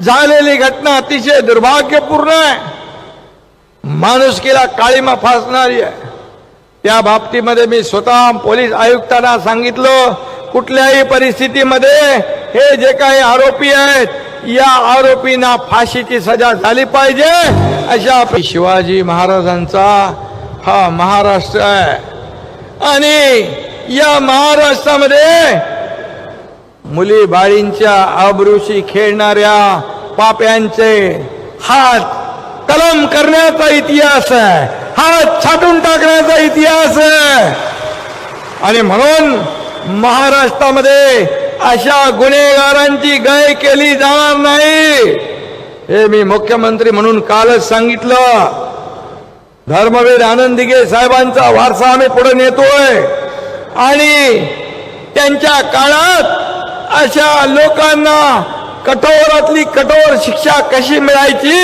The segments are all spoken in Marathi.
झालेली घटना अतिशय दुर्भाग्यपूर्ण आहे. माणुसकीला काळीमा फासणारी आहे. त्या बाबतीमध्ये मी स्वतः पोलीस आयुक्तांना सांगितलं कुठल्याही परिस्थितीमध्ये हे जे काही आरोपी आहेत या आरोपींना फाशीची सजा झाली पाहिजे अशा शिवाजी महाराजांचा हा महाराष्ट्र आहे. आणि या महाराष्ट्रामध्ये मुली बाळींच्या आबरूशी खेळणाऱ्या पाप्यांचे हात कलम करण्याचा इतिहास आहे. हात छाटून टाकण्याचा इतिहास आहे. आणि म्हणून महाराष्ट्रामध्ये अशा गुन्हेगारांची गय केली जाणार नाही. हे मी मुख्यमंत्री म्हणून कालच सांगितलं. धर्मवीर आनंद साहेबांचा वारसा आम्ही पुढे नेतोय. आणि त्यांच्या काळात अशा लोकांना कठोरातली कठोर शिक्षा कशी मिळायची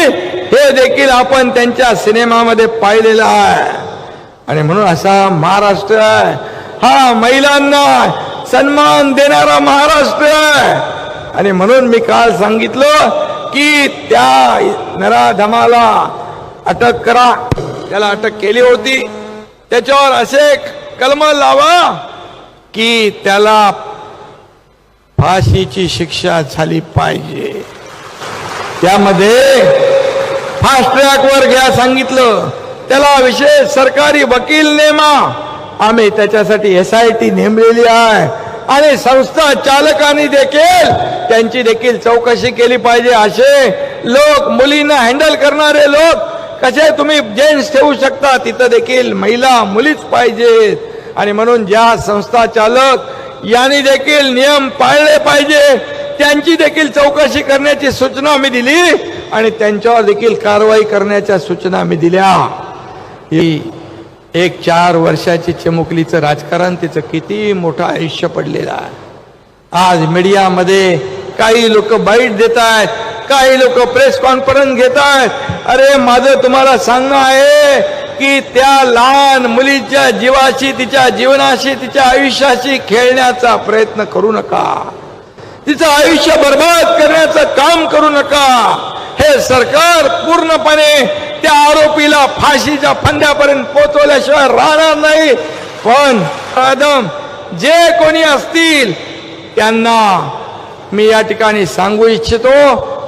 हे देखील आपण त्यांच्या सिनेमामध्ये पाहिलेलं आहे. आणि म्हणून असा महाराष्ट्र आहे. हा महिलांना सन्मान देणारा महाराष्ट्र आणि म्हणून मी काल सांगितलं की त्या नराधमाला अटक करा. त्याला अटक केली होती. त्याच्यावर असे कलम लावा की त्याला फाशीची शिक्षा झाली पाहिजे. त्यामध्ये फास्ट ट्रॅकवर घ्या सांगितलं. त्याला विशेष सरकारी वकील नेमा. आम्ही त्याच्यासाठी एस आय टी नेमलेली आहे. आणि संस्था चालकांनी देखील त्यांची देखील चौकशी केली पाहिजे असे लोक मुलींना हँडल करणारे लोक कसे तुम्ही जेंट्स ठेवू शकता तिथं देखील महिला मुलीच पाहिजेत. आणि म्हणून ज्या संस्था चालक यांनी देखील नियम पाळले पाहिजे. त्यांची देखील चौकशी करण्याची सूचना मी दिली आणि त्यांच्यावर देखील कारवाई करण्याच्या सूचना मी दिल्या. ही एक चार वर्षाची चिमुकलीचं राजकारण तिचं किती मोठं आयुष्य पडलेलं आहे. आज मीडियामध्ये काही लोक बाईट देत आहेत काही लोक प्रेस कॉन्फरन्स घेत आहेत. अरे माझं तुम्हाला सांगणं आहे की त्या लहान मुलीच्या जीवाशी तिच्या जीवनाशी तिच्या आयुष्याशी खेळण्याचा प्रयत्न करू नका. तिचं आयुष्य बर्बाद करण्याचं काम करू नका. हे सरकार पूर्णपणे त्या आरोपीला फाशीच्या फंद्यापर्यंत पोचवल्याशिवाय राहणार नाही. पण आदम जे कोणी असतील त्यांना मी या ठिकाणी सांगू इच्छितो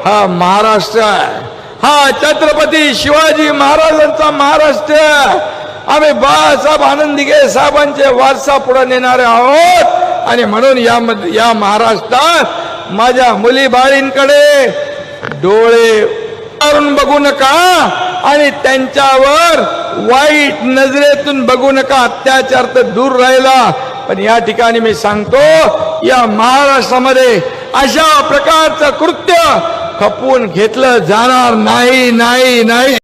हा महाराष्ट्र आहे. हा छत्रपती शिवाजी महाराजांचा महाराष्ट्र. आम्ही बाळासाहेब आनंदिगे साहेबांचे वारसा पुढे नेणारे आहोत. आणि म्हणून या या महाराष्ट्रात माझ्या मुली बाळींकडे डोळे करून बघू नका आणि त्यांच्यावर वाईट नजरेतून बघू नका. अत्याचार तर दूर राहिला. पण या ठिकाणी मी सांगतो या महाराष्ट्रामध्ये अशा प्रकारचं कृत्य खपवून घेतलं जाणार नाही नाही नाही.